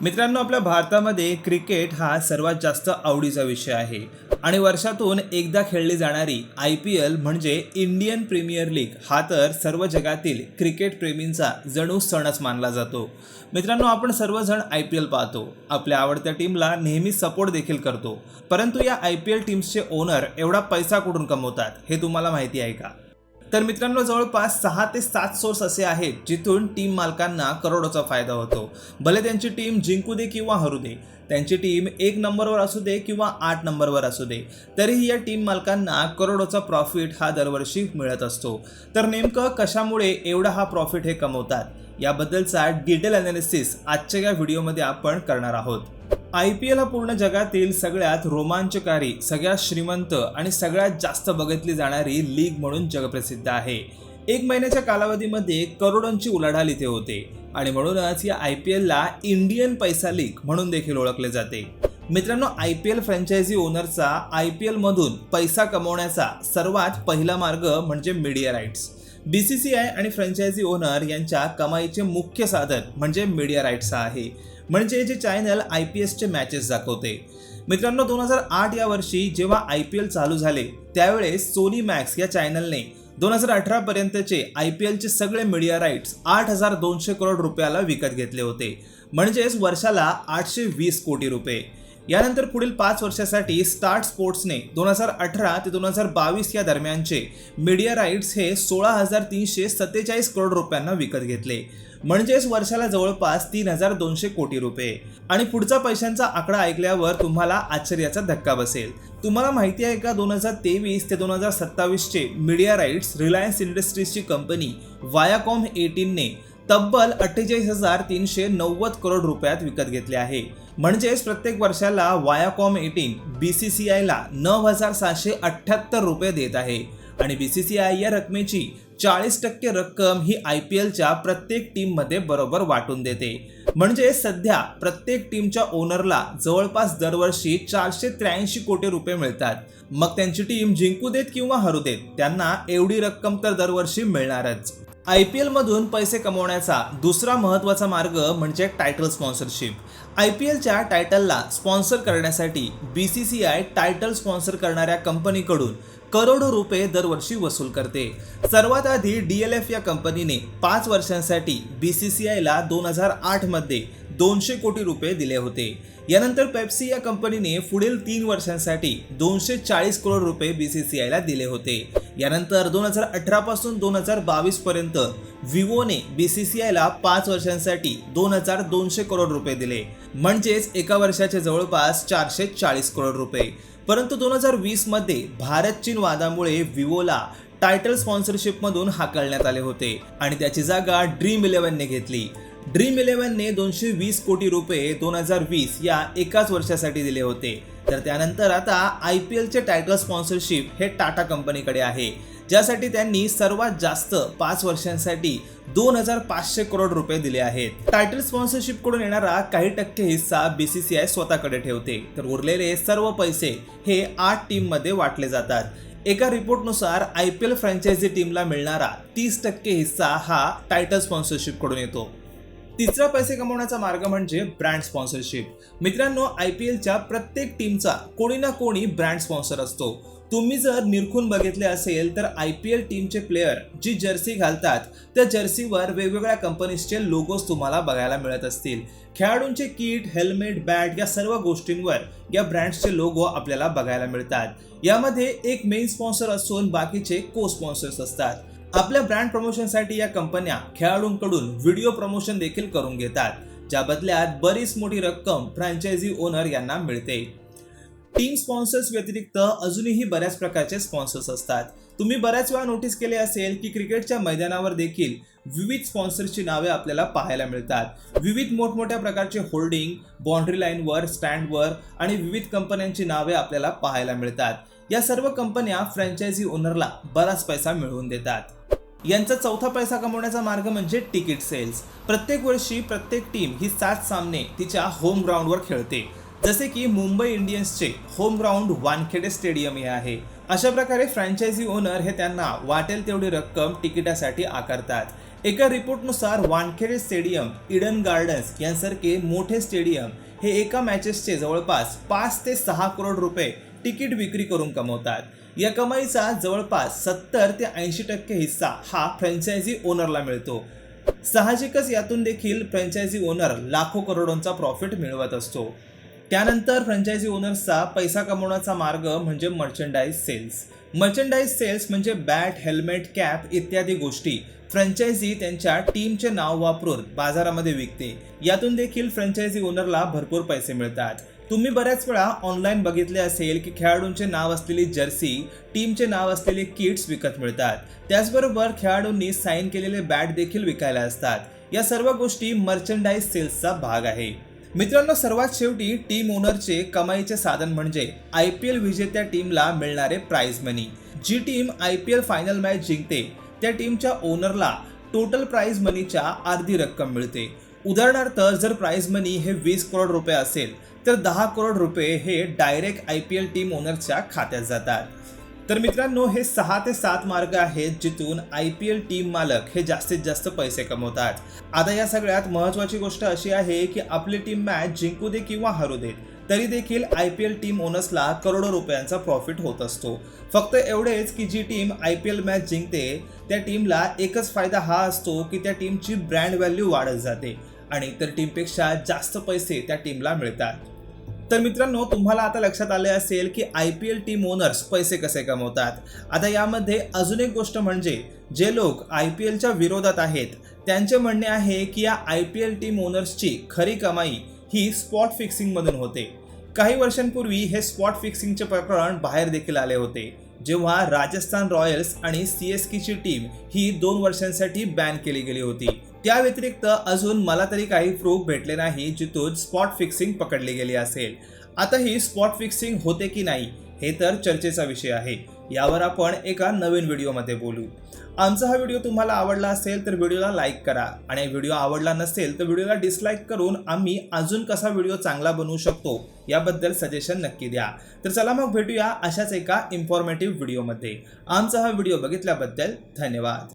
मित्रांनो आपल्या भारतामध्ये क्रिकेट हा सर्वात जास्त आवडीचा विषय आहे. आणि वर्षातून एकदा खेळली जाणारी आय पी एल म्हणजे इंडियन प्रीमियर लीग हा तर सर्व जगातील क्रिकेट प्रेमींचा जणू सणच मानला जातो. मित्रांनो आपण सर्वजण आय पी एल पाहतो. आपल्या आवडत्या टीमला नेहमी सपोर्ट देखील करतो. परंतु या आय पी एल टीम्सचे ओनर एवढा पैसा कुठून कमवतात हे तुम्हाला माहिती आहे का? तर मित्रांनो जवळपास सहा ते सात सोर्स असे आहेत जिथून टीम मालकांना करोडोचा फायदा होतो. भले त्यांची टीम जिंकू दे किंवा हरू दे त्यांची टीम एक नंबरवर असू दे किंवा आठ नंबरवर असू दे तरीही या टीम मालकांना करोडोचा प्रॉफिट हा दरवर्षी मिळत असतो. तर नेमकं कशामुळे एवढा हा प्रॉफिट हे कमवतात? याबद्दलचा डिटेल अनालिसिस आजच्या या व्हिडिओमध्ये आपण करणार आहोत. आय पी एल हा पूर्ण जगातील सगळ्यात रोमांचकारी सगळ्यात श्रीमंत आणि सगळ्यात जास्त बघितली जाणारी लीग म्हणून जगप्रसिद्ध आहे. एक महिन्याच्या कालावधीमध्ये करोडोंची उलाढाल इथे होते आणि म्हणूनच या आय पी एलला इंडियन पैसा लीग म्हणून देखील ओळखले जाते. मित्रांनो आय पी एल फ्रँचायझी ओनरचा आय पी एलमधून पैसा कमवण्याचा सर्वात पहिला मार्ग म्हणजे media rights B C C I आणि फ्रँचायझी ओनर यांच्या कमाईचे मुख्य साधन म्हणजे मीडिया राईट्स आहे. म्हणजे जे चॅनल आय पी एसचे मॅचेस दाखवते. मित्रांनो दोन हजार आठ या वर्षी जेव्हा आय पी एल चालू झाले त्यावेळेस सोनी मॅक्स या चॅनलने दोन हजार अठरा पर्यंतचे आय पी एलचे सगळे मीडिया राईट्स आठ हजार दोनशे करोड रुपयाला विकत घेतले होते. म्हणजेच वर्षाला आठशे वीस कोटी रुपये. यानंतर पुढील पाच वर्षासाठी स्टार्ट स्पोर्ट्सने दोन हजार अठरा ते दोन हजार बावीस या दरम्यानचे मीडिया राईट्स हे सोळा हजार तीनशे सत्तेचाळीस करोड रुपयांना विकत घेतले. म्हणजेच वर्षाला जवळपास तीन हजार दोनशे कोटी रुपये. आणि पुढचा पैशांचा आकडा ऐकल्यावर तुम्हाला आश्चर्याचा धक्का बसेल. तुम्हाला माहिती आहे का दोन हजार तेवीस ते दोन हजार सत्तावीसचे मीडिया राईट्स रिलायन्स इंडस्ट्रीजची कंपनी वायाकॉम एटीनने तब्बल अठ्ठेचाळीस हजार तीनशे नव्वद करोड रुपयात विकत घेतले आहे. म्हणजेच प्रत्येक वर्षाला Viacom eighteen B C C आयला नऊ हजार सहाशे अठ्ठ्याहत्तर रुपये देत आहे. आणि बी सी सी आय या रकमेची चाळीस टक्के रक्कम ही आय पी एलच्या प्रत्येक टीममध्ये बरोबर वाटून देते. म्हणजे सध्या प्रत्येक टीमच्या ओनरला जवळपास दरवर्षी चारशे त्र्याऐंशी कोटी रुपये मिळतात. मग त्यांची टीम जिंकू देत किंवा हरू देत त्यांना एवढी रक्कम तर दरवर्षी मिळणारच. आय पी एलमधून पैसे कमवण्याचा दुसरा महत्त्वाचा मार्ग म्हणजे टायटल स्पॉन्सरशिप आय पी एलच्या टायटलला स्पॉन्सर करण्यासाठी B C C I title sponsor करणाऱ्या कंपनीकडून करोडो रुपये दरवर्षी वसूल करते. सर्वात आधी डी एल एफ या कंपनीने पाच वर्षांसाठी बी सी सी आयला दोन हजार आठमध्ये दोनशे कोटी रुपये दिले होते. यानंतर पेप्सी या कंपनीने पुढील तीन वर्षांसाठी दोनशे चाळीस करोड रुपये बी सी सी आयला दिले होते. यानंतर दोन हजार अठरा पासून दोन हजार बावीस पर्यंत विवोने बी सी सी आयला पाच वर्षांसाठी दोन हजार दोनशे करोड रुपये दिले. म्हणजेच एका वर्षाचे जवळपास चारशे चाळीस करोड रुपये. परंतु दोन हजार वीसमध्ये भारत चीन वादामुळे विवोला टायटल स्पॉन्सरशिपमधून हाकलण्यात आले होते आणि त्याची जागा ड्रीम इलेव्हनने घेतली. ड्रीम इलेव्हनने दोनशे वीस कोटी रुपये दोन हजार वीस या एकाच वर्षासाठी दिले होते. तर त्यानंतर आता आय पी एलचे टायटल स्पॉन्सरशिप हे टाटा कंपनीकडे आहे. ज्यासाठी त्यांनी सर्वात जास्त पाच वर्षांसाठी दोन हजार पाचशे करोड रुपये दिले आहेत. टायटल स्पॉन्सरशिपकडून येणारा काही टक्के हिस्सा बी सी सी आय स्वतःकडे ठेवते. तर उरलेले सर्व पैसे हे आठ टीममध्ये वाटले जातात. एका रिपोर्टनुसार आय पी एल फ्रँचायझी टीमला मिळणारा तीस टक्के हिस्सा हा टायटल स्पॉन्सरशिपकडून येतो. तिसरा पैसे कमवण्याचा मार्ग म्हणजे ब्रँड स्पॉन्सरशिप मित्रांनो आय पी एलच्या प्रत्येक टीमचा कोणी ना कोणी ब्रँड स्पॉन्सर असतो. तुम्ही जर निरखून बघितले असेल तर आय पी एल टीमचे प्लेयर जी जर्सी घालतात त्या जर्सीवर वेगवेगळ्या कंपनीजचे लोगोज तुम्हाला बघायला मिळत असतील. खेळाडूंचे किट हेल्मेट बॅट या सर्व गोष्टींवर या ब्रँड्सचे लोगो आपल्याला बघायला मिळतात. यामध्ये एक मेन स्पॉन्सर असून बाकीचे को स्पॉन्सर्स असतात. आपल्या ब्रँड प्रमोशनसाठी या कंपन्या खेळाडूंकडून व्हिडिओ प्रमोशन देखील करून घेतात. ज्या बदल्यात बरीच मोठी रक्कम फ्रँचायझी ओनर यांना मिळते. टीम स्पॉन्सर्स व्यतिरिक्त अजूनही बऱ्याच प्रकारचे स्पॉन्सर्स असतात. तुम्ही बऱ्याच वेळा नोटीस केले असेल की क्रिकेटच्या मैदानावर देखील विविध स्पॉन्सर्सची नावे आपल्याला पाहायला मिळतात. विविध मोठमोठ्या प्रकारचे होल्डिंग बाउंड्री लाईनवर स्टँडवर आणि विविध कंपन्यांची नावे आपल्याला पाहायला मिळतात. या सर्व कंपन्या फ्रँचायझी ओनरला बराच पैसा मिळवून देतात. यांचा चौथा पैसा कमवण्याचा मार्ग म्हणजे तिकीट सेल्स प्रत्येक वर्षी प्रत्येक टीम ही सात सामने तिच्या होम ग्राउंडवर खेळते. जसे की मुंबई इंडियन्सचे होम ग्राउंड वानखेडे स्टेडियम हे आहे. अशा प्रकारे फ्रँचायझी ओनर हे त्यांना वाटेल तेवढी रक्कम तिकिटासाठी आकारतात. एका रिपोर्टनुसार वानखेडे स्टेडियम इडन गार्डन्स यांसारखे मोठे स्टेडियम हे एका मॅचेसचे जवळपास पाच ते सहा करोड रुपये तिकीट विक्री करून कमवतात. या कमाईचा जवळपास सत्तर ते ऐंशी टक्के हिस्सा हा फ्रँचायझी ओनरला मिळतो. साहजिकच यातून देखील फ्रँचायझी ओनर लाखो करोडोंचा प्रॉफिट मिळवत असतो. त्यानंतर फ्रँचायझी ओनर्सचा पैसा कमवण्याचा मार्ग म्हणजे मर्चंडाईज सेल्स मर्चंडाईज सेल्स म्हणजे बॅट हेल्मेट कॅप इत्यादी गोष्टी फ्रँचायझी त्यांच्या टीमचे नाव वापरून बाजारामध्ये विकते. यातून देखील फ्रँचायझी ओनरला भरपूर पैसे मिळतात. तुम्ही बऱ्याच वेळा ऑनलाईन बघितले असेल की खेळाडूंचे नाव असलेली जर्सी टीमचे नाव असलेले किट्स विकत मिळतात. त्याचबरोबर खेळाडूंनी साईन केलेले बॅट देखील विकायला असतात. या सर्व गोष्टी मर्चंडाईज सेल्सचा भाग आहे. मित्रांनो सर्वात शेवटी टीम ओनरचे कमाईचे साधन म्हणजे आय पी एल विजेत्या टीमला मिळणारे prize money G team I P L final match जिंकते त्या टीमच्या ओनरला टोटल प्राईज मनीच्या अर्धी रक्कम मिळते. उदाहरणार्थ जर प्राईज मनी हे वीस करोड रुपये असेल तर दहा करोड रुपये हे direct I P L team ओनरच्या खात्यात जातात. तर मित्रांनो हे सहा ते सात मार्ग आहेत जिथून आय पी एल टीम मालक हे जास्तीत जास्त पैसे कमवतात. आता या सगळ्यात महत्त्वाची गोष्ट अशी आहे की आपली टीम मॅच जिंकू दे किंवा हरू दे तरी देखील आय पी एल टीम ओनर्सला करोडो रुपयांचा प्रॉफिट होत असतो. फक्त एवढेच की जी team I P L match जिंकते त्या टीमला एकच फायदा हा असतो की त्या टीमची ब्रँड व्हॅल्यू वाढत जाते. आणि इतर टीमपेक्षा जास्त पैसे त्या टीमला मिळतात. तर मित्रांनो तुम्हाला आता लक्षात आले असेल की I P L team owners पैसे कसे कमवतात. आता यामध्ये अजून एक गोष्ट म्हणजे जे लोक आय पी एलच्या विरोधात आहेत त्यांचे म्हणणे आहे की या आय पी एल टीम ओनर्सची खरी कमाई ही स्पॉट फिक्सिंगमधून होते. काही वर्षांपूर्वी हे स्पॉट फिक्सिंगचे प्रकरण बाहेर देखील आले होते जेव्हा राजस्थान रॉयल्स आणि सी एस केची टीम ही दोन वर्षांसाठी बॅन केली गेली होती. त्या व्यतिरिक्त अजून मला तरी काही प्रूफ भेटले नाही जिथून स्पॉट फिक्सिंग पकडली गेली असेल. आता ही स्पॉट फिक्सिंग होते की नाही हे तर चर्चेचा विषय आहे. यावर आपण एका नवीन व्हिडिओमध्ये बोलू. आमचा हा व्हिडिओ तुम्हाला आवडला असेल तर व्हिडिओला लाईक करा. आणि व्हिडिओ आवडला नसेल तर व्हिडिओला डिसलाईक करून आम्ही अजून कसा व्हिडिओ चांगला बनवू शकतो याबद्दल सजेशन नक्की द्या. तर चला मग भेटूया अशाच एका इन्फॉर्मेटिव्ह व्हिडिओमध्ये. आमचा हा व्हिडिओ बघितल्याबद्दल धन्यवाद.